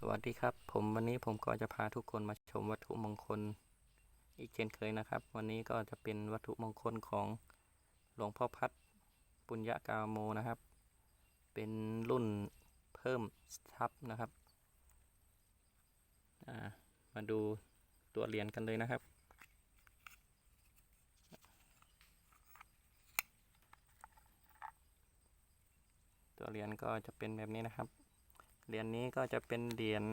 สวัสดีครับ ผมวันนี้ผมก็จะพาทุกคนมาชมวัตถุมงคล อีกเช่นเคยนะครับ วันนี้ก็จะเป็นวัตถุมงคลของหลวงพ่อพัดปุญญากาโมนะครับ เป็นรุ่นเพิ่มทับนะครับมาดูตัวเหรียญกันเลยนะครับ ตัวเหรียญก็จะเป็นแบบนี้นะครับ เหรียญนี้ก็จะเป็นเหรียญ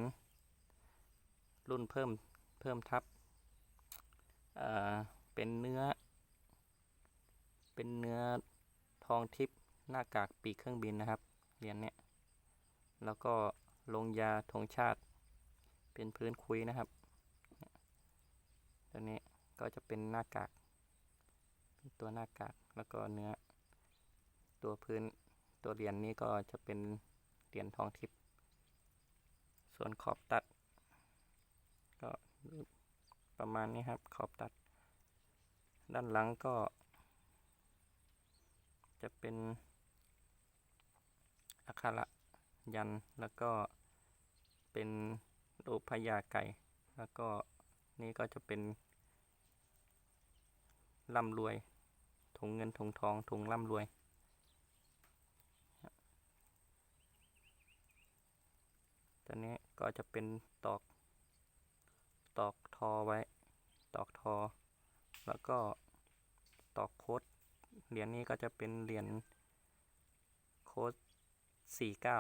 รุ่นเพิ่มเพิ่มทับเอ่อเป็นเนื้อ เป็นเนื้อทองทิพย์หน้ากากปีกเครื่องบินนะครับเหรียญเนี้ยแล้วก็ลงยาธงชาติ เป็นพื้นคุยนะครับตัวนี้ก็จะเป็นหน้ากากเป็นตัวหน้ากากแล้วก็เนื้อ ตัวพื้นตัวเหรียญนี้ก็จะเป็นเหรียญทองทิพย์ ส่วนขอบตัด ก็ประมาณนี้ครับขอบตัด ด้านหลังก็ จะเป็นอักขระยันแล้วก็เป็นรูปพญาไก่ แล้วก็นี่ก็จะเป็นร่ำรวยถุงเงินถุงทองถุงร่ำรวย ตัวนี้ก็จะเป็นตอก ตอกทอไว้ ตอกทอ แล้วก็ตอกโค้ดเหรียญนี้ก็จะเป็นเหรียญโค้ดสี่เก้า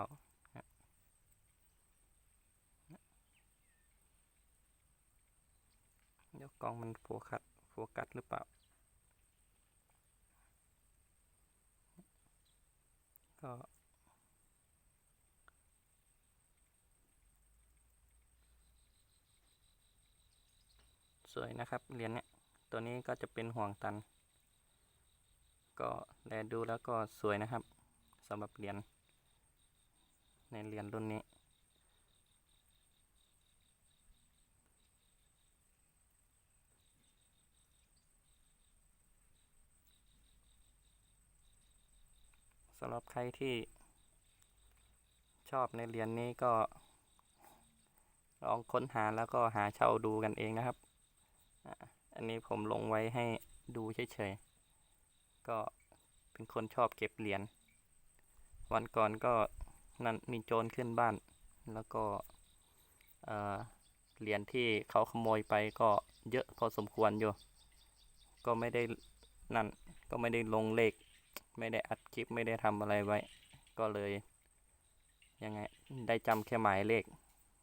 เดี๋ยวกล้องมันโฟกัสโฟกัสหรือเปล่า ก็ สวยนะครับเหรียญเนี้ยตัวนี้ก็จะเป็นห่วงตัน ก็แลดูแล้วก็สวยนะครับสำหรับเหรียญในเหรียญรุ่นนี้ สำหรับใครที่ชอบในเหรียญนี้ก็ลองค้นหาแล้วก็หาเช่าดูกันเองนะครับ อันนี้ผมลงไว้ให้ดูเฉยๆ ก็เป็นคนชอบเก็บเหรียญ วันก่อนก็นั่นมีโจรขึ้นบ้าน แล้วก็เหรียญที่เขาขโมยไปก็เยอะพอสมควรอยู่ ก็ไม่ได้นั่น ก็ไม่ได้ลงเลข ไม่ได้อัดคลิปไม่ได้ทำอะไรไว้ ก็เลยยังไง ได้จำแค่หมายเลข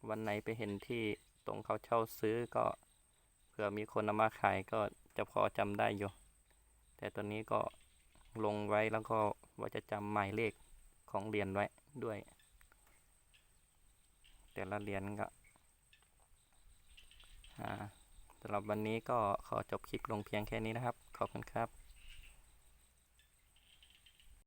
วันไหนไปเห็นที่ตรงเขาเช่าซื้อก็ ผื่อมีคนนามาขายก็จะพอจำได้อยู่ แต่ตอนนี้ก็ลงไว้แล้วก็ว่าจะจำหมายเลขของเหรียญไว้ด้วย แต่ละเหรียญก็สำหรับวันนี้ก็ขอจบคลิปลงเพียงแค่นี้นะครับ ขอบคุณครับ